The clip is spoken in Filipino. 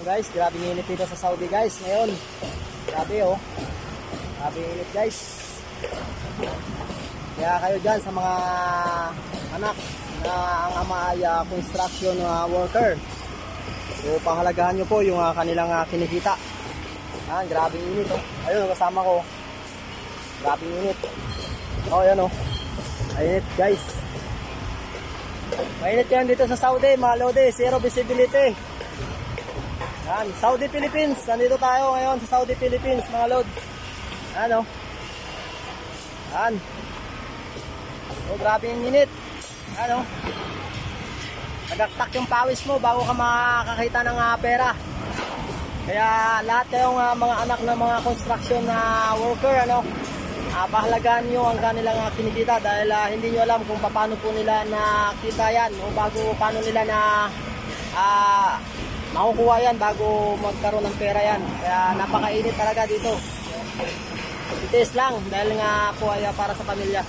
Guys, grabe init dito sa Saudi guys ngayon. Grabe oh. Grabe init guys. Kaya kayo dyan sa mga anak na ang ama ay ah, construction ah, worker. So panghalagahan nyo po yung ah, kanilang ah, kinikita. Yan, grabe init oh. Ayun, kasama ko. Grabe init. Oh, yan oh. Mainit guys. Mainit yan dito sa Saudi, mga lodi. Zero visibility. Yan, Saudi Philippines. Nandito tayo ngayon sa Saudi Philippines, mga lods. Ano? Yan. Oh, grabe yung init. Ano? Nagaktak yung pawis mo bago ka makakita ng ah, pera. Kaya lahat kayong ah, mga anak ng mga construction na worker, ano, ah, pahalagaan nyo ang kanilang ah, kinikita dahil ah, hindi nyo alam kung paano po nila nakita yan o bago paano nila na ah, makukuha yan bago magkaroon ng pera yan. Kaya napakainit talaga dito. Itiis lang dahil nga po ay ah, para sa pamilya.